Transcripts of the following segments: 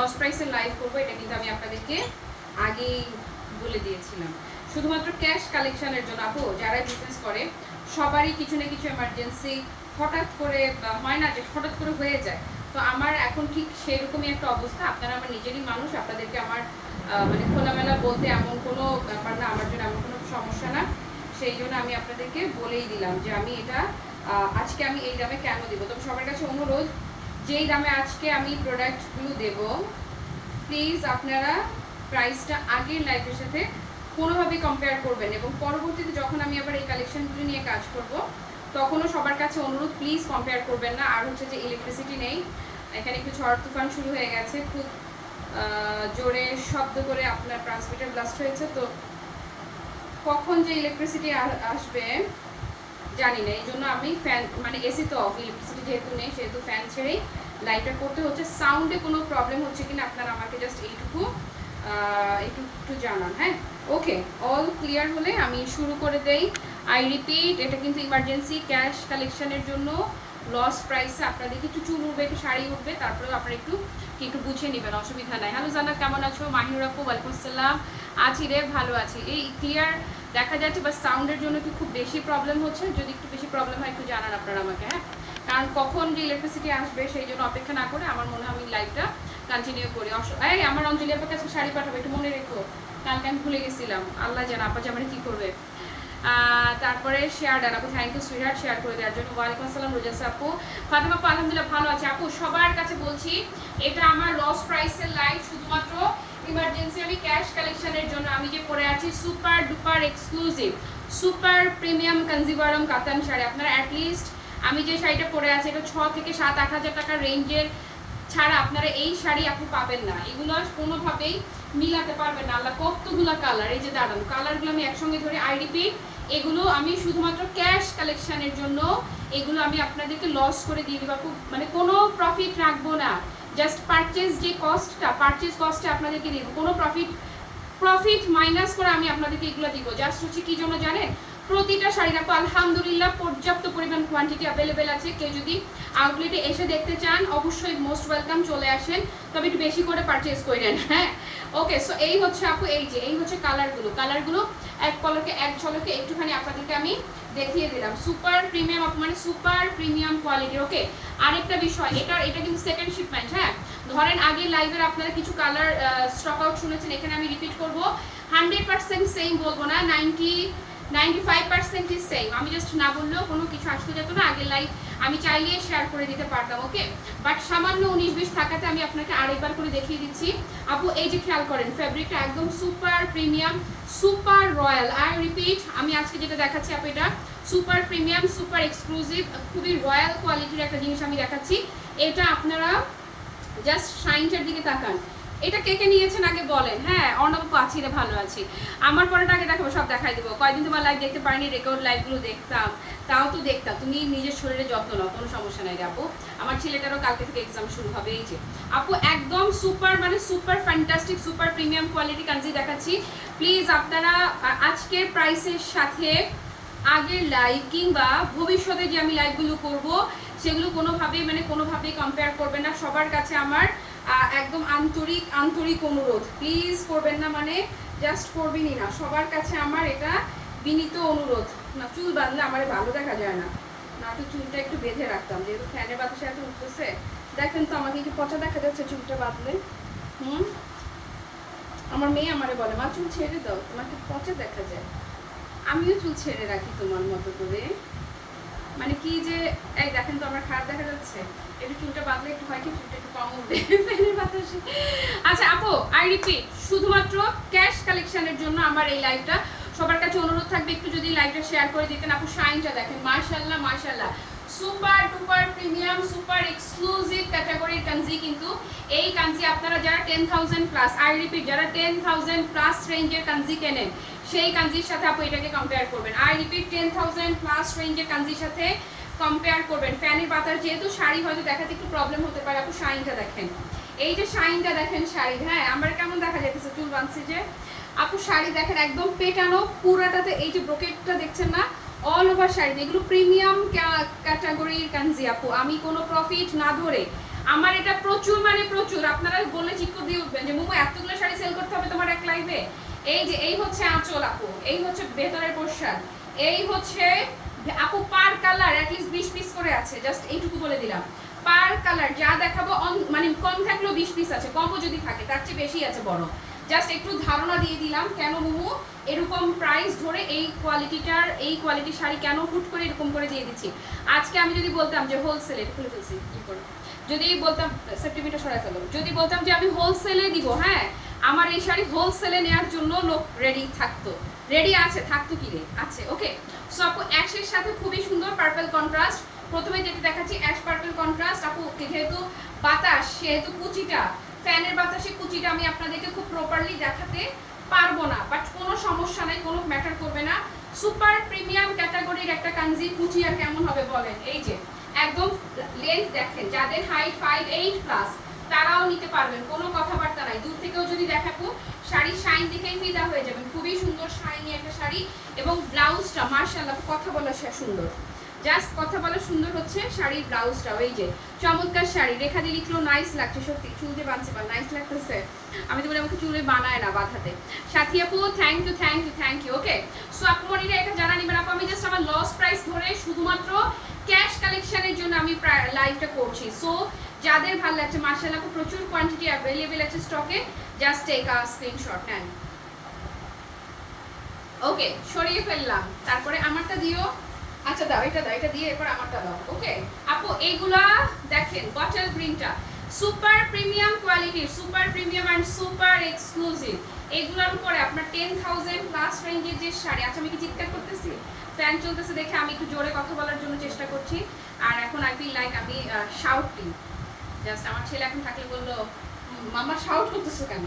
Loss প্রাইসের live করব, এটা কিন্তু আমি আপনাদেরকে আগেই বলে দিয়েছিলাম। শুধুমাত্র ক্যাশ কালেকশনের জন্য, আপু, যারা বিজনেস করে, সবারই কিছু না কিছু এমার্জেন্সি হঠাৎ করে হয় না যে হঠাৎ করে হয়ে যায়। তো আমার এখন ঠিক সেরকমই একটা অবস্থা। আপনারা আমার নিজেরই মানুষ, আপনাদেরকে আমার মানে খোলামেলা বলতে এমন কোনো ব্যাপার না, আমার জন্য এমন কোনো সমস্যা না। সেই জন্য আমি আপনাদেরকে বলেই দিলাম যে আমি এটা আজকে আমি এই দামে কেন দেবো? তবে সবার কাছে অনুরোধ যেই দামে আজকে আমি প্রোডাক্টগুলো দেব প্লিজ আপনারা প্রাইসটা আগের লাইফের সাথে কোনোভাবে কম্পেয়ার করবেন এবং পরবর্তীতে যখন আমি আবার এই কালেকশনগুলো নিয়ে কাজ করব, তখনও সবার কাছে অনুরোধ প্লিজ কম্পেয়ার করবেন না। আর হচ্ছে যে ইলেকট্রিসিটি নেই, এখানে একটু ঝড় তুফান শুরু হয়ে গেছে, খুব জোরে শব্দ করে আপনার ট্রান্সমিটার ব্লাস্ট হয়েছে। তো কখন যে ইলেকট্রিসিটি আসবে জানি না এই জন্য আমি ফ্যান মানে এসি তো অফ ইলেকট্রিসিটি যেহেতু নেই, সেহেতু ফ্যান ছেড়েই লাইটটা করতে হচ্ছে। সাউন্ডে কোনো প্রবলেম হচ্ছে কিনা আপনারা আমাকে জাস্ট এইটুকু একটু একটু জানান হ্যাঁ? ওকে অল ক্লিয়ার হলে আমি শুরু করে দেই। আই রিপিট এটা কিন্তু ইমার্জেন্সি ক্যাশ কালেকশনের জন্য লস প্রাইসে আপনাদের একটু চুল উঠবে, একটু শাড়ি উঠবে, তারপরেও আপনারা একটু, কি একটু বুঝিয়ে নেবেন, অসুবিধা নাই। হ্যালো জানা কেমন আছো? মাহির আপু আসসালাম। আছি রে, ভালো আছি। এই ক্লিয়ার দেখা যাচ্ছে বা সাউন্ডের জন্য কি খুব বেশি প্রবলেম হচ্ছে? যদি একটু বেশি প্রবলেম হয়, একটু জানান আপনারা আমাকে হ্যাঁ? কারণ কখন যে ইলেকট্রিসিটি আসবে সেই জন্য অপেক্ষা না করে আমার মনে হয় আমি লাইভটা কন্টিনিউ করি। এই আমার অঞ্জলি আপার কাছে শাড়ি পাঠাবে, একটু মনে রেখো। কালকে আমি ভুলে গেছিলাম। আল্লাহ জানা, আপা জামানে কি করবে। তারপরে শেয়ার ডান আপু থ্যাংক ইউ সুইহার্ট শেয়ার করে দেওয়ার জন্য। ওয়ালাইকুম আসসালাম রোজাসা আপু। ফাতেমা আপু, আলহামদুলিল্লাহ, ভালো আছে। আপু, সবার কাছে বলছি, এটা আমার লস প্রাইসের লাইভ শুধুমাত্র ইমার্জেন্সি আমি ক্যাশ কালেকশনের জন্য আমি যে পরে আছি super duper exclusive super premium Kanjivaram Katan sari. আপনারা অ্যাটলিস্ট আমি যে শাড়িটা পরে আছি, এটা ছ থেকে সাত, আট হাজার টাকার রেঞ্জের ছাড়া আপনারা এই শাড়ি আপনি পাবেন না। এগুলো কোনোভাবেই মিলাতে পারবেন না। আল্লাহ কতগুলো কালার এই যে দাঁড়ান কালারগুলো আমি একসঙ্গে ধরে আই রিপিট এগুলো আমি শুধুমাত্র ক্যাশ কালেকশনের জন্য এগুলো আমি আপনাদেরকে লস করে দিয়ে দেবো। মানে কোনো প্রফিট রাখব না। জাস্ট পারচেজ যে কস্টটা পারচেজ কস্টে আপনাদেরকে দিব। কোনো প্রফিট প্রফিট মাইনাস করে আমি আপনাদেরকে এগুলো দিব। জাস্ট হচ্ছে কি জন্য জানেন? প্রতিটা শাড়ি রাখব আলহামদুলিল্লাহ পর্যাপ্ত পরিমাণ কোয়ান্টিটি অ্যাভেলেবেল আছে। কেউ যদি আউটলেটে এসে দেখতে চান, অবশ্যই মোস্ট ওয়েলকাম চলে আসেন। তবে একটু বেশি করে পারচেজ করেন হ্যাঁ? ওকে সো এই হচ্ছে আপু, এই যে, এই হচ্ছে কালারগুলো কালারগুলো এক পলকে, এক ঝলকে একটুখানি আপনাদেরকে আমি দেখিয়ে দিলাম। সুপার প্রিমিয়াম মানে সুপার প্রিমিয়াম কোয়ালিটি ওকে আরেকটা বিষয়, এটা এটা কিন্তু সেকেন্ড শিপমেন্ট হ্যাঁ? ধরেন আগে লাইভের আপনারা কিছু কালার স্টক আউট শুনেছেন, এখানে আমি রিপিট করব। হান্ড্রেড পার্সেন্ট সেম বলব না ninety ninety five percent is same আমি জাস্ট না বললেও কোনো কিছু আসতে যেত না আগের লাইভ আমি চাইলে শেয়ার করে দিতে পারতাম ওকে বাট সামান্য উনিশ বিশ থাকাতে আমি আপনাকে আরেকবার করে দেখিয়ে দিচ্ছি। আপু, এই যে খেয়াল করেন ফ্যাব্রিকটা একদম super premium super royal I repeat আমি আজকে যেটা দেখাচ্ছি আপু এটা সুপার প্রিমিয়াম সুপার এক্সক্লুসিভ খুবই রয়্যাল কোয়ালিটির একটা জিনিস আমি দেখাচ্ছি। এটা আপনারা জাস্ট শাইনটার দিকে তাকান। এটা কে কে নিয়েছেন আগে বলেন। হ্যাঁ অর্ণব আছি রে, ভালো আছি। আমার পরেটা আগে দেখাবো, সব দেখাই দেবো। কয়দিন তোমার লাইভ দেখতে পারিনি রেকর্ড লাইভগুলো দেখতাম। তাও তো দেখতাম। তুমি নিজের শরীরে যত্ন নাও, কোনো সমস্যা নাই আপু। আমার ছেলেটারও কালকে থেকে এক্সাম শুরু হবে, এই যে। আপু, একদম সুপার মানে super fantastic super premium quality Kanji দেখাচ্ছি। প্লিজ আপনারা আজকের প্রাইসের সাথে আগের লাইভ কিংবা ভবিষ্যতে যে আমি লাইভগুলো করব, সেগুলো কোনোভাবেই মানে কোনোভাবেই কম্পেয়ার করবে না। সবার কাছে আমার একদম আন্তরিক আন্তরিক অনুরোধ। প্লিজ করবেন না মানে জাস্ট করবেনই না। সবার কাছে আমার এটা বিনীত অনুরোধ। না, চুল বাঁধলে আমার ভালো দেখা যায় না। না তো চুলটা একটু বেঁধে রাখতাম। যেহেতু ফ্যানের বাতাসে এত উঠতেছে, দেখেন তো আমাকে কি পচা দেখা যাচ্ছে চুলটা বাঁধলে। হুম? আমার মেয়ে আমারে বলে, মা, চুল ছেড়ে দাও। তোমাকে পচা দেখা যায়। আমিও চুল ছেড়ে রাখি তোমার মতো করে। মানে কি যে, এই দেখেন তো আমার খারাপ দেখা যাচ্ছে। প্রিমিয়াম সুপার এক্সক্লুসিভ ক্যাটাগরির কাঞ্জি কিন্তু এই কাঞ্জি আপনারা যারা ten thousand plus I repeat যারা টেন থাউজেন্ড প্লাস রেঞ্জের কাঞ্জি কেনেন, সেই কাঞ্জির সাথে আপু এটাকে কম্পেয়ার করবেন। I repeat ten thousand plus রেঞ্জের কাঞ্জির সাথে কম্পেয়ার করবেন। ফ্যানের বাতাস যেহেতু শাড়ি, হয়তো দেখাতে একটু প্রবলেম হতে পারে। আপু শাইনটা দেখেন। এই যে শাইনটা দেখেন, শাড়ি হ্যাঁ আমার কেমন দেখা যাইতেছে চুল বাঁধছি যে আপু, শাড়ি দেখেন, একদম পেটানো, পুরাটাতে এই যে ব্রোকেটটা দেখছেন না? অল ওভার শাড়ি এগুলো প্রিমিয়াম ক্যাটাগরির কাঞ্জি আপু। আমি কোনো প্রফিট না ধরে। আমার এটা প্রচুর মানে প্রচুর। আপনারা বলে চিৎকর দিয়ে উঠবেন যে, মোমো, এতগুলো শাড়ি সেল করতে হবে তোমার এক লাইভে এই যে, এই হচ্ছে আঁচল আপু। এই হচ্ছে ভেতরের পোর্শন এই হচ্ছে আপু, পার কালার অ্যাটলিস্ট বিশ পিস করে আছে জাস্ট এইটুকু বলে দিলাম। পার কালার যা দেখাবো মানে কম থাকলেও বিশ পিস আছে, কমও যদি থাকে, তার চেয়ে বেশি আছে বড়। জাস্ট একটু ধারণা দিয়ে দিলাম কেন মোমো, এরকম প্রাইস ধরে এই কোয়ালিটিটার এই কোয়ালিটির শাড়ি কেন হুট করে এরকম করে দিয়ে দিচ্ছি? আজকে আমি যদি বলতাম যে হোলসেলে খুলে ফেলছি কি করে। যদি বলতাম সেপ্টিমিটা সরাই ফেলো। যদি বলতাম যে আমি হোলসেলে দিব হ্যাঁ আমার এই শাড়ি হোলসেলে নেওয়ার জন্য লোক রেডি থাকতো। রেডি আছে, থাকতো কি রে? আছে ওকে সো আপু, অ্যাশের সাথে খুবই সুন্দর পার্পল কন্ট্রাস্ট প্রথমে যেটা দেখাচ্ছি, অ্যাশ পার্পল কন্ট্রাস্ট আপু, যেহেতু বাতাস, সেহেতু কুচিটা, ফ্যানের বাতাসে কুচিটা আমি আপনাদেরকে খুব প্রপারলি দেখাতে পারব না। বাট কোনো সমস্যা নাই, কোনো ম্যাটার করবে না। সুপার প্রিমিয়াম ক্যাটাগরির একটা কাঞ্জি কুচি আর কেমন হবে বলেন? এই যে, একদম লেন্থ দেখেন, যাদের হাইট ফাইভ এইট প্লাস তারাও নিতে পারবেন, কোনো কথাবার্তা নাই। দূর থেকেও যদি দেখাবো শাড়ির শাইন দেখেই ফিদা হয়ে যাবেন। খুবই সুন্দর শাইনি একটা শাড়ি এবং ব্লাউজটা, মার্শাল্লাহ কথা বলা সুন্দর। জাস্ট কথা বলা সুন্দর হচ্ছে শাড়ির ব্লাউজটাও। এই যে, চমৎকার শাড়ি। রেখা দিয়ে লিখলো নাইস লাগছে, সত্যি, চুল যে বাঁধছে বা নাইস লাগতেছে। আমি তো বলি, আমাকে চুলে বানায় না, বাঁধাতে। সাথী আপু thank you thank you thank you okay so আপু এটা জানা নিবেন আপু, আমি জাস্ট আমার লস প্রাইস ধরে শুধুমাত্র ক্যাশ কালেকশনের জন্য আমি লাইভটা করছি। সো যাদের ভালো লাগছে মার্শাল্লাহ প্রচুর কোয়ান্টিটি অ্যাভেলেবেল আছে স্টকে জাস্ট টেক আ স্ক্রিনশট নেন ওকে সরিয়ে ফেললাম। তারপরে আমারটা দিও। আচ্ছা দাও, এটা দাও, এটা দিয়ে এরপর আমারটা দাও। ওকে আপু এইগুলা দেখেন বটল গ্রিনটা সুপার প্রিমিয়াম কোয়ালিটির super premium and super exclusive এগুলোর উপরে আপনার টেন থাউজেন্ড প্লাস রেঞ্জের যে শাড়ি আচ্ছা আমি কি চিৎকার করতেছি? ফ্যান চলতেছে দেখে আমি একটু জোরে কথা বলার জন্য চেষ্টা করছি। আর এখন আই ফিল লাইক আমি শাউটিং জাস্ট আমার ছেলে এখন থাকলে বলল মামা শাউট করতেছো কেন?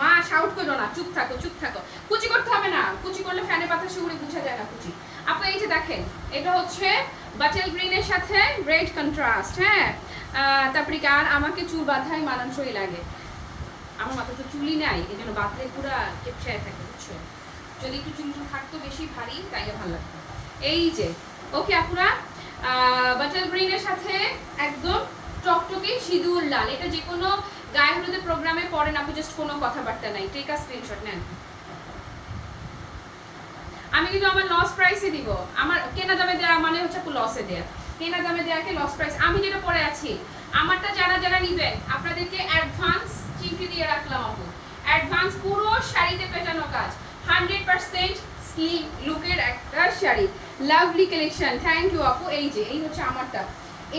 মা শাউট করো না, চুপ থাকো চুপ থাকো। কুচি করতে হবে না, কুচি করলে ফ্যানের বাতাসে উড়ে বুঝা যায় না কুচি। আপু, এই যে দেখেন, এটা হচ্ছে বাটেল গ্রিনের সাথে রেড কন্ট্রাস্ট হ্যাঁ? তারপরে আর আমাকে চুল বাঁধাই মানানসই লাগে। আমার মাথা তো চুলই নাই এই জন্য বাঁধলে পুরা চেপচায় থাকে, বুঝছ? যদি একটু চুল থাকতো বেশি ভারী, তাইলে ভালো লাগতো। এই যে ওকে আপুরা বাটার গ্রিনের সাথে একদম টকটকে সিঁদুর, লাল। এটা যে কোনো গায়ে হলুদের প্রোগ্রামে পড়েন আপু জাস্ট কোনো কথাবার্তা নাই। টেক স্ক্রিনশট নেন। আমি কিন্তু আমার লস প্রাইসে দিব। আমার কেনা দামে দেওয়া মানে হচ্ছে লসে দেয়া। কেনা দামে দেওয়াকে লস প্রাইস আমি যেটা পরে আছি, আমারটা যারা যারা নিবেন, আপনাদেরকে অ্যাডভান্স চিমটি দিয়ে রাখলাম আপু। অ্যাডভান্স পুরো শাড়িতে পেটানো কাজ। হান্ড্রেড পার্সেন্ট স্লিম লুকের একটা sari. Lovely collection thank you আপু। এই যে, এই হচ্ছে আমারটা।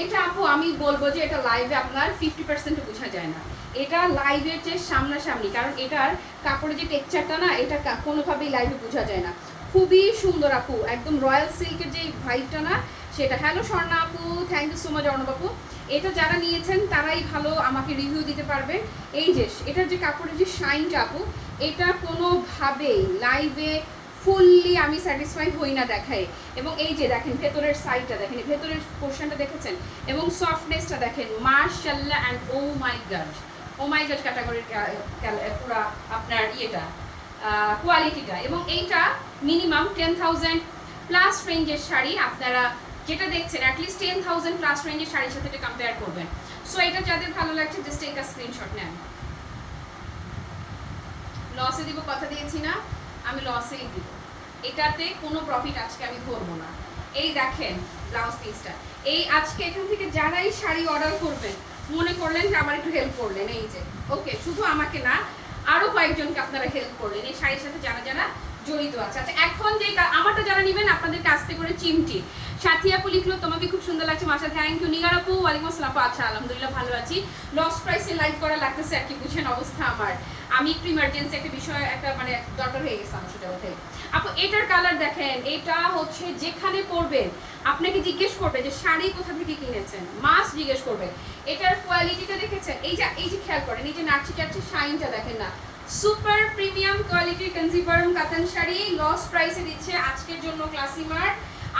এটা আপু, আমি বলব যে এটা লাইভে আপনার ফিফটি পার্সেন্ট বোঝা যায় না। এটা লাইভের যে সামনাসামনি, কারণ এটার কাপড়ের যে টেক্সচারটা না, এটা কোনোভাবেই লাইভে বোঝা যায় না। খুবই সুন্দর আপু, একদম রয়্যাল সিল্কের যে ভাইবটা না, সেটা। হ্যালো স্বর্ণা আপু thank you so much Arnab আপু। এটা যারা নিয়েছেন, তারাই ভালো আমাকে রিভিউ দিতে পারবেন। এই যে, এটার যে কাপড়ের যে শাইনটা আপু, এটা কোনোভাবেই লাইভে ফুললি আমি স্যাটিসফাই হই না দেখায়। এবং এই যে দেখেন ভেতরের সাইডটা দেখেন ভেতরের পোর্শনটা দেখেছেন? এবং সফটনেসটা দেখেন মার্শাল্লাহ and oh my God oh my God ক্যাটাগরির পুরো আপনার ইয়েটা কোয়ালিটিটা এবং এইটা মিনিমাম টেন থাউজেন্ড প্লাস রেঞ্জের শাড়ি আপনারা যেটা দেখছেন অ্যাটলিস্ট টেন থাউজেন্ড প্লাস রেঞ্জের শাড়ির সাথে এটা কম্পেয়ার করবেন। সো এটা যাদের ভালো লাগছে জাস্ট একটা স্ক্রিনশট নেন। লসে দিব, কথা দিয়েছি না, আমি লসেই দিব। এটাতে কোনো প্রফিট আজকে আমি করব না। এই দেখেন ব্লাউজ পিসটা এই আজকে এখান থেকে যারাই শাড়ি অর্ডার করবেন মনে করলেন যে আমার একটু হেল্প করলেন, এই যে। ওকে শুধু আমাকে না আরও কয়েকজনকে আপনারা হেল্প করলেন। এই শাড়ির সাথে যারা যারা জড়িত আছে। আচ্ছা এখন যে আমারটা যারা নেবেন আপনাদের থেকে করে চিমটি। সাথী আপু লিখলো, তোমাকে খুব সুন্দর লাগছে মাসা থ্যাংক ইউ নিগার আপু, ওয়ালাইকুম আসসালাম আচ্ছা আলহামদুলিল্লাহ, ভালো আছি। লস প্রাইসে লাইভ করা লাগতেছে আর কি, বুঝেন অবস্থা আমার। আমি একটু ইমার্জেন্সি একটা বিষয়, একটা মানে দরকার হয়ে গেছে আমার সেটা আপু, এটার কালার দেখেন, এটা হচ্ছে যেখানে পরবেন, আপনাকে জিজ্ঞেস করবে যে শাড়ি কোথা থেকে কিনেছেন মাস জিজ্ঞেস করবে। এটার কোয়ালিটিটা দেখেছেন? এই যে এই যে খেয়াল করেন, এই যে নাচি চাচ্ছি শাইনটা দেখেন না সুপার প্রিমিয়াম কোয়ালিটির কনজিভারম কাতান শাড়ি লস প্রাইসে দিচ্ছে আজকের জন্য ক্লাসিমার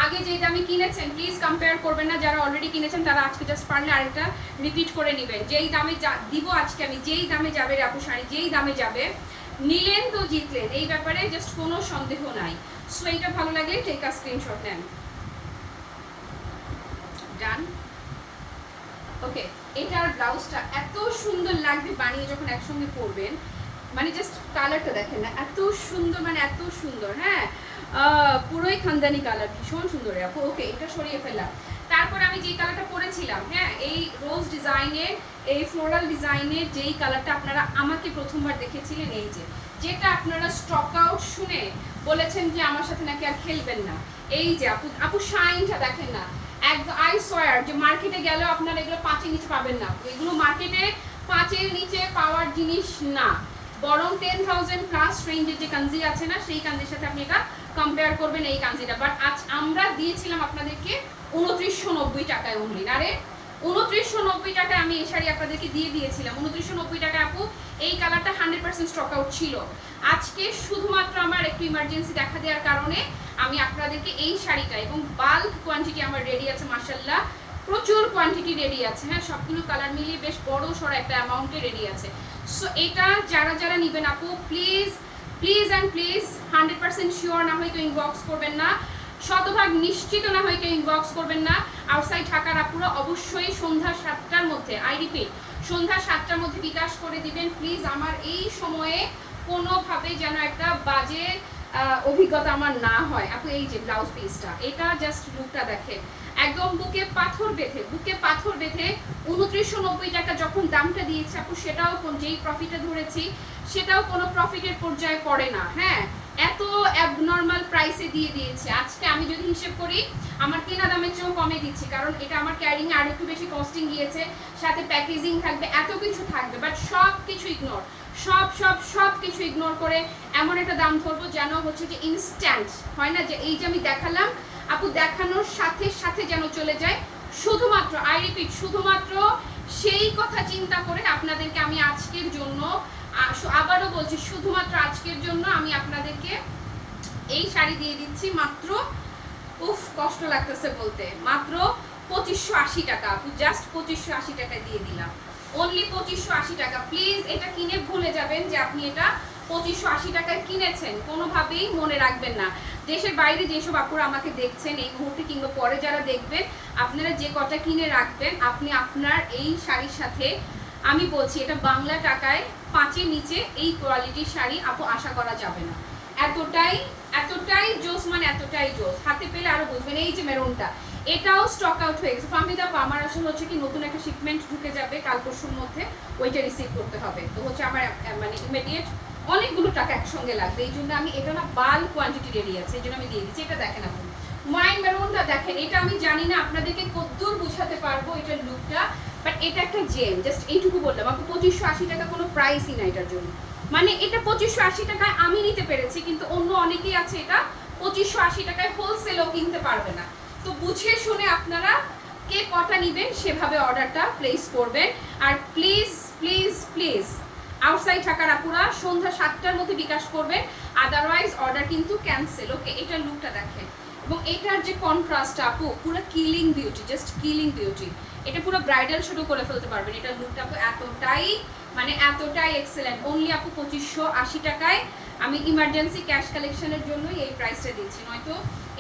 আগে যে দামে কিনেছেন প্লিজ কম্পেয়ার করবেন না, যারা অলরেডি কিনেছেন, তারা আজকে জাস্ট পারলে আরেকটা রিপিট করে নেবেন। যেই দামে দিব আজকে আমি, যেই দামে যাবে রে আপু শাড়ি, যেই দামে যাবে নিলেন তো জিতলেন। এই ব্যাপারে জাস্ট কোনো সন্দেহ নাই। সো এইটা ভালো লাগলে টেক আ স্ক্রিনশট নেন। ডান ওকে এটার ব্লাউজটা এত সুন্দর লাগবে বানিয়ে যখন একসঙ্গে পরবেন। মানে জাস্ট কালারটা দেখেন না, এত সুন্দর মানে এত সুন্দর হ্যাঁ? পুরোই খানদানি কালার ভীষণ সুন্দর। ওকে এটা সরিয়ে ফেললাম। তারপর আমি যেই কালারটা পরেছিলাম হ্যাঁ এই রোজ ডিজাইনের এই ফ্লোরাল ডিজাইনের যেই কালারটা আপনারা আমাকে প্রথমবার দেখেছিলেন, এই যে, যেটা আপনারা স্টক আউট শুনে বলেছেন যে আমার সাথে নাকি আর খেলবেন না। এই যে, আপু আপু শাইনটা দেখেন না। একদম আই সোয়ার যে মার্কেটে গেলেও আপনারা এগুলো পাঁচের নিচে পাবেন না। এগুলো মার্কেটে পাঁচের নিচে পাওয়ার জিনিস না। বরং টেন থাউজেন্ড প্লাস রেঞ্জের যে কাঞ্জি আছে না, সেই কাঞ্জির সাথে আপনি এটা কম্পেয়ার করবেন এই কাঞ্জিটা বাট আজ আমরা দিয়েছিলাম আপনাদেরকে উনত্রিশশো নব্বই টাকায় অনলি আরে, উনত্রিশশো নব্বই টাকায় আমি এই শাড়ি আপনাদেরকে দিয়ে দিয়েছিলাম। উনত্রিশশো নব্বই টাকায় আপু, এই কালারটা হান্ড্রেড পার্সেন্ট স্টক আউট ছিল। আজকে শুধুমাত্র আমার একটু ইমার্জেন্সি দেখা দেওয়ার কারণে আমি আপনাদেরকে এই শাড়িটা এবং বাল্ক কোয়ান্টিটি আমার রেডি আছে মার্শাল্লাহ প্রচুর কোয়ান্টিটি রেডি আছে। হ্যাঁ সবগুলো কালার মিলিয়ে বেশ বড় সড়ো একটা অ্যামাউন্টে রেডি আছে। সো এটা যারা যারা নেবেন আপু please please and please hundred percent sure না হয় কেউ ইনবক্স করবেন না। শতভাগ নিশ্চিত না হয় কেউ ইনবক্স করবেন না। আউটসাইড ঢাকার আপুরা অবশ্যই সন্ধ্যা সাতটার মধ্যে আই রিপিট সন্ধ্যা সাতটার মধ্যে বিকাশ করে দিবেন। প্লিজ আমার এই সময়ে কোনোভাবে যেন একটা বাজে অভিজ্ঞতা আমার না হয়। আপু, এই যে ব্লাউজ পিসটা এটা জাস্ট লুকটা দেখে একদম বুকে পাথর বেঁধে, বুকে পাথর বেঁধে উনত্রিশশো নব্বই টাকা যখন দামটা দিয়েছে আপু, সেটাও যেই প্রফিটে ধরেছি, সেটাও কোনো প্রফিটের পর্যায়ে পড়ে না হ্যাঁ? এত অ্যাবনর্মাল প্রাইসে দিয়ে দিয়েছে। আজকে আমি যদি হিসেব করি, আমার কেনা দামের চেয়েও কমে দিচ্ছি, কারণ এটা আমার ক্যারিং আর একটু বেশি কস্টিং গিয়েছে, সাথে প্যাকেজিং থাকবে, এত কিছু থাকবে বাট সব কিছু ইগনোর সব সব সব কিছু ইগনোর করে এমন একটা দাম ধরবো যেন হচ্ছে যে ইনস্ট্যান্ট হয় না? যে এই যে আমি দেখালাম আপু দেখানোর সাথে সাথে যেন চলে যায়। শুধুমাত্র আই রিপিট শুধুমাত্র সেই কথা চিন্তা করে আপনাদেরকে আমি আজকের জন্য আবারও বলছি, শুধুমাত্র আজকের জন্য আমি আপনাদেরকে এই শাড়ি দিয়ে দিচ্ছি মাত্র, উফ, কষ্ট লাগতেছে বলতে, মাত্র পঁচিশশো আশি টাকা আপু জাস্ট পঁচিশশো আশি টাকায় দিয়ে দিলাম। অনলি পঁচিশশো আশি টাকা। প্লিজ এটা কিনে ভুলে যাবেন যে আপনি এটা পঁচিশশো আশি টাকায় কিনেছেন। কোনোভাবেই মনে রাখবেন না। দেশের বাইরে যেসব আপুরা আমাকে দেখছেন এই মুহূর্তে কিংবা পরে যারা দেখবেন আপনারা যে কটা কিনে রাখবেন আপনি আপনার এই শাড়ির সাথে আমি বলছি এটা বাংলা টাকায় পাঁচের নিচে এই কোয়ালিটির শাড়ি আপু আশা করা যাবে না। এতটাই এতটাই জোস মানে এতটাই জোস। হাতে পেলে আরও বুঝবেন এই যে মেরুনটা এটাও স্টক আউট হয়ে গেছে। আপু, আমার আসলে হচ্ছে কি নতুন একটা শিপমেন্ট ঢুকে যাবে কাল পরশুর মধ্যে ওইটা রিসিভ করতে হবে। তো হচ্ছে আমার মানে ইমিডিয়েট অনেকগুলো টাকা একসঙ্গে লাগবে। এই জন্য আমি, এটা না বাল কোয়ান্টিটি রেডি আছে, এই জন্য আমি দিয়ে দিচ্ছি, এটা দেখেন আপনি। ওয়াইন মেরুনটা দেখেন, এটা আমি জানি না আপনাদেরকে কদ্দূর বোঝাতে পারব এটার লুকটা বাট এটা একটা জেম জাস্ট এইটুকু বললাম। আপু, পঁচিশশো আশি টাকা কোনো প্রাইসই না এটার জন্য। মানে এটা পঁচিশশো আশি টাকায় আমি নিতে পেরেছি, কিন্তু অন্য অনেকেই আছে এটা পঁচিশশো আশি টাকায় হোলসেলও কিনতে পারবে না। তো বুঝে শুনে আপনারা কে কটা নেবেন, সেভাবে অর্ডারটা প্লেস করবেন। আর প্লিজ প্লিজ প্লিজ আউটসাইড ঢাকার আপুরা সন্ধ্যা সাতটার মধ্যে বিকাশ করবেন। আদারওয়াইজ অর্ডার কিন্তু ক্যান্সেল ওকে এটার লুকটা দেখেন। এবং এটার যে কন্ট্রাস্ট আপু, পুরো killing beauty just killing beauty এটা পুরো ব্রাইডাল শুরু করে ফেলতে পারবেন এটার লুকটা আপু এতটাই মানে এতটাই এক্সেলেন্ট অনলি আপু পঁচিশশো আশি টাকায় আমি ইমার্জেন্সি ক্যাশ কালেকশনের জন্যই এই প্রাইসটা দিচ্ছি। নয়তো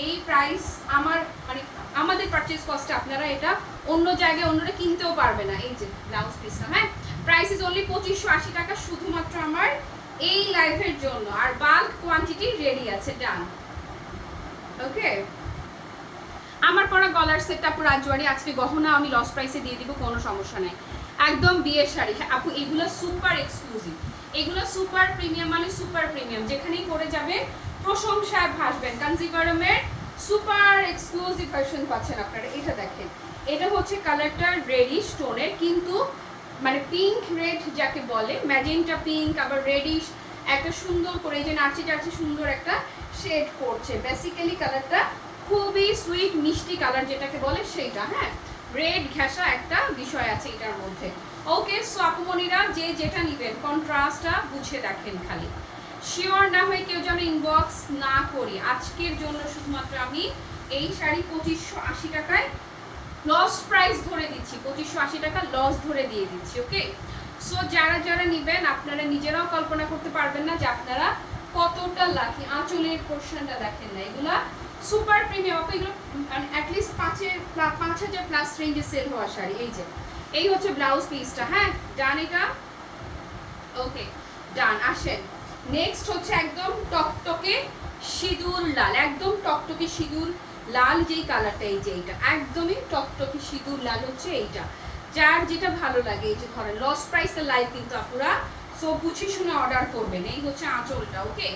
এই প্রাইস আমার মানে আমাদের পারচেজ কস্টে আপনারা এটা অন্য জায়গায় অন্যরা কিনতেও পারবে না। এই যে ব্লাউজ পিসটা হ্যাঁ? প্রাইস ইজ অনলি পঁচিশশো আশি টাকা শুধুমাত্র আমার এই লাইফের জন্য। আর বাল্ক কোয়ান্টিটি রেডি আছে ডান ওকে আমার পরা গলার সেটটা পুরো রাজওয়ারি আজকে গহনা আমি লস প্রাইসে দিয়ে দিব, কোনো সমস্যা নাই। একদম বিয়ের শাড়ি। হ্যাঁ আপু, এগুলো সুপার এক্সক্লুসিভ এগুলো সুপার প্রিমিয়াম মানে সুপার প্রিমিয়াম যেখানেই পরে যাবে প্রশংসায় ভাসবেন কাঞ্জিভারমের সুপার এক্সক্লুসিভ ভার্সন পাচ্ছেন আপনারা। এটা দেখেন। এটা হচ্ছে কালারটা রেডি স্টোনের কিন্তু মানে পিঙ্ক রেড যাকে বলে ম্যাজেন্টা পিঙ্ক আবার রেডিশ একটা সুন্দর করে যে নাচে যাচ্ছে সুন্দর একটা শেড করছে বেসিক্যালি কালারটা খুবই সুইট মিষ্টি কালার যেটাকে বলে সেইটা হ্যাঁ? রেড ঘেঁষা একটা বিষয় আছে এটার মধ্যে। ওকে সো যে যেটা নেবেন কন্ট্রাস্টটা বুঝে দেখেন খালি। শিওর না হয়ে কেউ যেন ইনবক্স না করি। আজকের জন্য শুধুমাত্র আমি এই শাড়ি পঁচিশশো আশি টাকায় লস প্রাইস ধরে দিচ্ছি, পঁচিশশো আশি টাকা লস ধরে দিয়ে দিচ্ছি ওকে সো যারা যারা নেবেন, আপনারা নিজেরাও কল্পনা করতে পারবেন না যে আপনারা কতটা লাকি আঁচলের পোর্শনটা দেখেন না। এগুলা সুপার প্রিমিয়াম এগুলো অ্যাটলিস্ট পাঁচের পাঁচ হাজার প্লাস রেঞ্জে সেল হওয়া শাড়ি, এই যে। এই হচ্ছে ব্লাউজ পিসটা হ্যাঁ? ডান এটা? ওকে ডান আসেন। নেক্সট হচ্ছে একদম টকটকে সিঁদুর লাল, একদম টকটকে সিঁদুর লাল যেই কালারটা, এই যে এইটা, একদমই টকটকে সিঁদুর লাল হচ্ছে এইটা। যার যেটা ভালো লাগে এই যে ধরেন লস প্রাইসের লাইভ কিন্তু আপুরা সো বুঝে শুনে অর্ডার করবেন। এই হচ্ছে আঁচলটা ওকে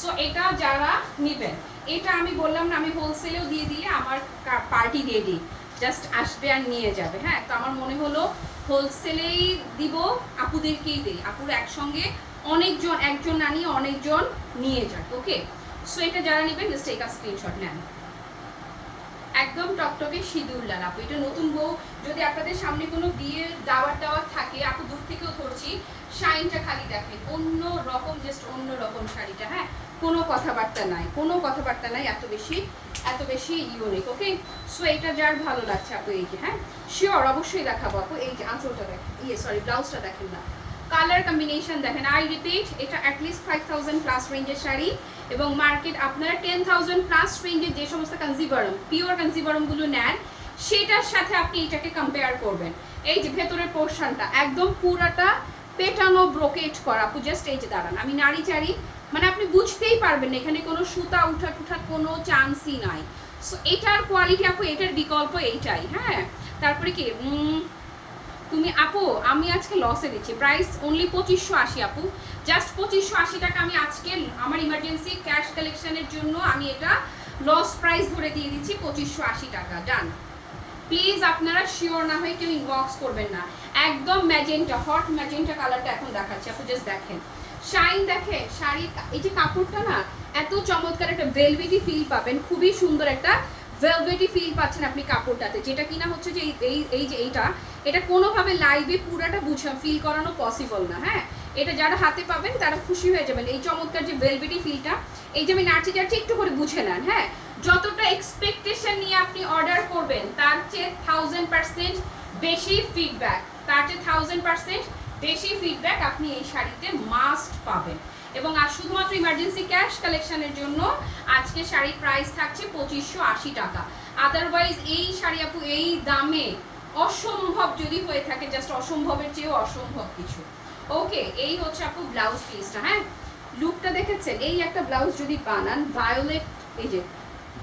সো এটা যারা নেবেন, এটা আমি বললাম না, আমি হোলসেলেও দিয়ে দিলে আমার পার্টি রেডি জাস্ট আসবে আর নিয়ে যাবে হ্যাঁ? তো আমার মনে হলো হোলসেলেই দিব, আপুদেরকেই দেই। আপুর একসঙ্গে অনেকজন, একজন না নিয়ে অনেকজন নিয়ে যাক ওকে সো এটা যারা নেবেন জাস্ট আ স্ক্রিনশট নেন। একদম টকটকে সিঁদুর লাল আপু। এটা নতুন বউ, যদি আপনাদের সামনে কোনো বিয়ের দাওয়ার টাওয়ার থাকে, আপু দূর থেকেও ধরছি শাইনটা খালি দেখেন, অন্য রকম জাস্ট অন্য রকম শাড়িটা হ্যাঁ? কোনো কথাবার্তা নাই, কোনো কথাবার্তা নাই, এত বেশি এত বেশি ইউনিক ওকে সো এটা যার ভালো লাগছে আপু, এই যে হ্যাঁ? শিওর অবশ্যই দেখাবো আপু, এই যে আঁচলটা দেখেন ইয়ে সরি ব্লাউজটা দেখেন না। কালার কম্বিনেশন দেখেন আই রিপিট এটা at least five thousand plus রেঞ্জের শাড়ি। এবং মার্কেট আপনারা টেন থাউজেন্ড প্লাস রেঞ্জের যে সমস্ত কনজিভারম পিওর কনজিভারমগুলো নেন, সেটার সাথে আপনি এটাকে কম্পেয়ার করবেন। এই যে ভেতরের পোর্শনটা একদম পুরাটা পেটানো ব্রোকেট করা। জাস্ট এই যে দাঁড়ান, আমি নারী চারি মানে আপনি বুঝতেই পারবেন না, এখানে কোনো সুতা উঠা টুঠার কোনো চান্সই নাই। সো এটার কোয়ালিটি আপু, এটার বিকল্প এইটাই হ্যাঁ? তারপরে কি তুমি, আপু, আমি আজকে লসে দিচ্ছি প্রাইস অনলি পঁচিশশো আশি, আপু। জাস্ট পঁচিশশো আশি টাকা আমি আজকে আমার ইমার্জেন্সি ক্যাশ কালেকশনের জন্য আমি এটা লস প্রাইস ধরে দিয়ে দিচ্ছি পঁচিশশো আশি টাকা। ডান প্লিজ আপনারা শিওর না হয়ে কেউ ইনবক্স করবেন না। একদম ম্যাজেন্টা হট ম্যাজেন্টা কালারটা এখন দেখাচ্ছি, আপনি জাস্ট দেখেন। শাইন দেখে শাড়ির কা- এই যে কাপড়টা না, এত চমৎকার একটা ভেলভেটি ফিল পাবেন, খুবই সুন্দর একটা ভেলভেটি ফিল পাচ্ছেন আপনি কাপড়টাতে, যেটা কিনা হচ্ছে যে এই এই যে এইটা, এটা কোনোভাবে লাইভে পুরাটা বুঝা ফিল করানো পসিবল না হ্যাঁ? এটা যারা হাতে পাবেন তারা খুশি হয়ে যাবেন। এই চমৎকার যে ভেলভেটি ফিলটা এই যে আমি নাচি যাচ্ছি একটু করে বুঝে নেন হ্যাঁ? যতটা এক্সপেকটেশন নিয়ে আপনি অর্ডার করবেন, তার চেয়ে থাউজেন্ড পার্সেন্ট বেশি ফিডব্যাক তার চেয়ে থাউজেন্ড পার্সেন্ট বেশি ফিডব্যাক আপনি এই শাড়িতে মাস্ট পাবেন। এবং আর শুধুমাত্র ইমার্জেন্সি ক্যাশ কালেকশনের জন্য আজকে শাড়ির প্রাইস থাকছে পঁচিশশো আশি টাকা। আদারওয়াইজ এই শাড়ি আপু, এই দামে অসম্ভব যদি হয়ে থাকে জাস্ট অসম্ভবের চেয়েও অসম্ভব কিছু। ওকে এই হচ্ছে আপু ব্লাউজ পিসটা হ্যাঁ? লুকটা দেখেছেন? এই একটা ব্লাউজ যদি বানান ভায়োলেট এই যে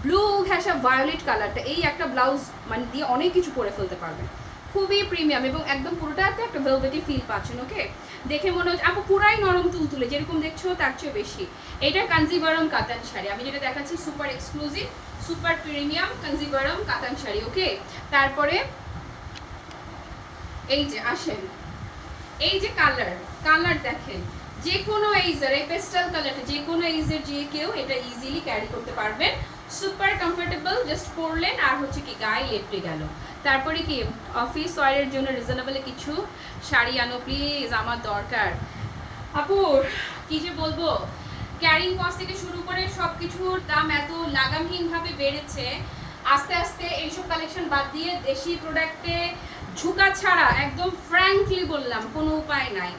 ব্লু ঘ্যাসা ভায়োলেট কালারটা এই একটা ব্লাউজ মানে দিয়ে অনেক কিছু করে ফেলতে পারবেন। খুবই প্রিমিয়াম এবং একদম পুরোটাতে একটা ভেলভেটি ফিল পাচ্ছেন ওকে দেখে মনে হচ্ছে, আপু পুরাই নরম তুলতুলে, যেরকম দেখছ তার চেয়ে বেশি। এটা কাঞ্জিভারম কাতান শাড়ি, আমি যেটা দেখাচ্ছি super exclusive super premium Kanjivaram Katan sari okay তারপরে, এই যে আসেন। এই যে কালার কালার দেখেন, যে কোনো এইজের এই পেস্টাল কালারটা যে কোনো এইজের যে কেউ এটা ইজিলি ক্যারি করতে পারবেন। সুপার কমফোর্টেবল জাস্ট পরলেন আর হচ্ছে কি গায়ে লেপটে গেল। তারপরে কি অফিস ওয়ারের জন্য রিজনেবল কিছু শাড়ি আনো প্লিজ আমার দরকার। আপুর কি যে বলব? ক্যারিং কস্ট থেকে শুরু করে সব কিছুর দাম এত লাগামহীনভাবে বেড়েছে। আস্তে আস্তে এইসব কালেকশন বাদ দিয়ে দেশি প্রোডাক্টে ঝুঁকা ছাড়া, একদম ফ্র্যাঙ্কলি বললাম, কোনো উপায় নাই।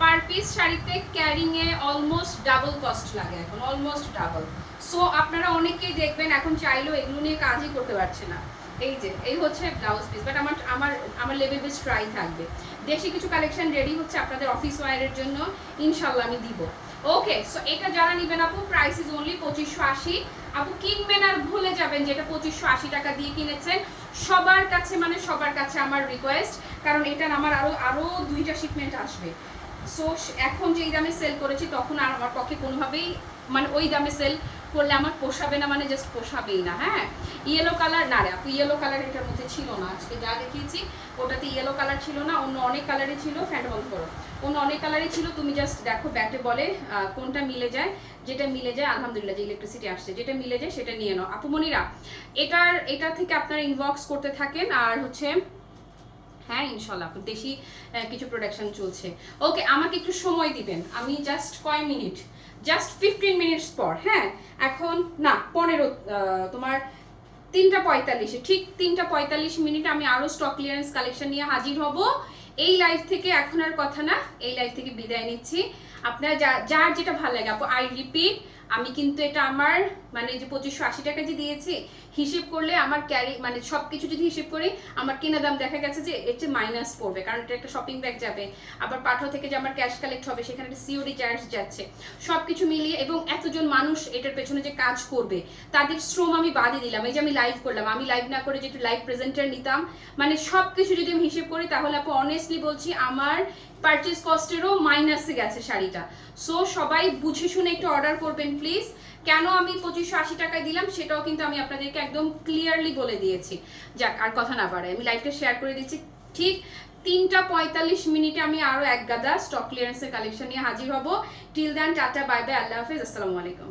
পার পিস শাড়িতে ক্যারিংয়ে অলমোস্ট ডাবল কস্ট লাগে এখন অলমোস্ট ডাবল সো আপনারা অনেকেই দেখবেন এখন চাইলেও এগুলো নিয়ে কাজই করতে পারছে না। এই যে, এই হচ্ছে ব্লাউজ পিস বাট আমার আমার আমার লেভেল বেশ ট্রাই থাকবে। দেশি কিছু কালেকশন রেডি হচ্ছে আপনাদের অফিস ওয়ারের জন্য, ইনশাল্লাহ আমি দিব। ওকে সো এটা যারা নেবেন আপু প্রাইস ইজ অনলি পঁচিশশো আশি। আপু কিনবেন আর ভুলে যাবেন যেটা পঁচিশশো আশি টাকা দিয়ে কিনেছেন। সবার কাছে মানে সবার কাছে আমার রিকোয়েস্ট কারণ এটার আমার আরও আরও দুইটা শিপমেন্ট আসবে। সো এখন যেই দামে সেল করেছি, তখন আর আমার পক্ষে কোনোভাবেই মানে ওই দামে সেল করলে আমার পোষাবে না মানে জাস্ট পোষাবেই না হ্যাঁ? ইয়েলো কালার না রে, আপু ইয়েলো কালার এটার মধ্যে ছিল না। আজকে যা দেখিয়েছি, ওটাতে ইয়েলো কালার ছিল না, অন্য অনেক কালারই ছিল ফ্যান্ট বন্ধ করো। অন্য অনেক কালারই ছিল, তুমি জাস্ট দেখো ব্যাটে বলে কোনটা মিলে যায়, যেটা মিলে যায়, আলহামদুলিল্লাহ, যে ইলেকট্রিসিটি আসছে, যেটা মিলে যায়, সেটা নিয়ে নাও। আপুমনিরা এটার, এটা থেকে আপনারা ইনবক্স করতে থাকেন, আর হচ্ছে হ্যাঁ ইনশাল্লাহ দেশি কিছু প্রোডাকশন চলছে। ওকে আমাকে একটু সময় দিবেন, আমি জাস্ট কয় মিনিট জাস্ট ফিফটিন মিনিটস পর হ্যাঁ? এখন, না, পনেরো তোমার তিনটা পঁয়তাল্লিশে, ঠিক তিনটা পঁয়তাল্লিশ মিনিট আমি আরও স্টক ক্লিয়ারেন্স কালেকশন নিয়ে হাজির হব। এই লাইফ থেকে এখন আর কথা না, এই লাইফ থেকে বিদায় নিচ্ছি। আপনার যা, যার যেটা ভালো লাগে, আপু আই রিপিট আমি কিন্তু এটা আমার মানে যে পঁচিশশো আশি টাকা যে দিয়েছি, হিসেব করলে আমার ক্যারি মানে সব কিছু যদি হিসেব করি, আমার কেনা দাম দেখা গেছে যে এর চেয়ে মাইনাস পড়বে, কারণ এটা একটা শপিং ব্যাগ যাবে। আবার পাঠাও থেকে যে আমার ক্যাশ কালেক্ট হবে, সেখানে একটা সিওডি চার্জ যাচ্ছে। সব কিছু মিলিয়ে এবং এতজন মানুষ এটার পেছনে যে কাজ করবে, তাদের শ্রম আমি বাদই দিলাম। এই যে আমি লাইভ করলাম, আমি লাইভ না করে যেহেতু লাইভ প্রেজেন্টার নিতাম মানে সব কিছু যদি আমি হিসেব করি, তাহলে আপু অনেস্টলি বলছি, আমার পারচেস কস্টেরও মাইনাসে গেছে শাড়িটা। সো সবাই বুঝে শুনে একটু অর্ডার করবেন প্লিজ কেন আমি পঁচিশশো আশি টাকায় দিলাম, সেটাও কিন্তু আমি আপনাদেরকে একদম ক্লিয়ারলি বলে দিয়েছি। যাক, আর কথা না বাড়ায়, আমি লাইভটা শেয়ার করে দিচ্ছি। ঠিক তিনটা পঁয়তাল্লিশ মিনিটে আমি আরও এক গাদা স্টক ক্লিয়ারেন্সের কালেকশন নিয়ে হাজির হব। Till then tata bye bye আল্লাহ হাফেজ, আসসালামু আলাইকুম।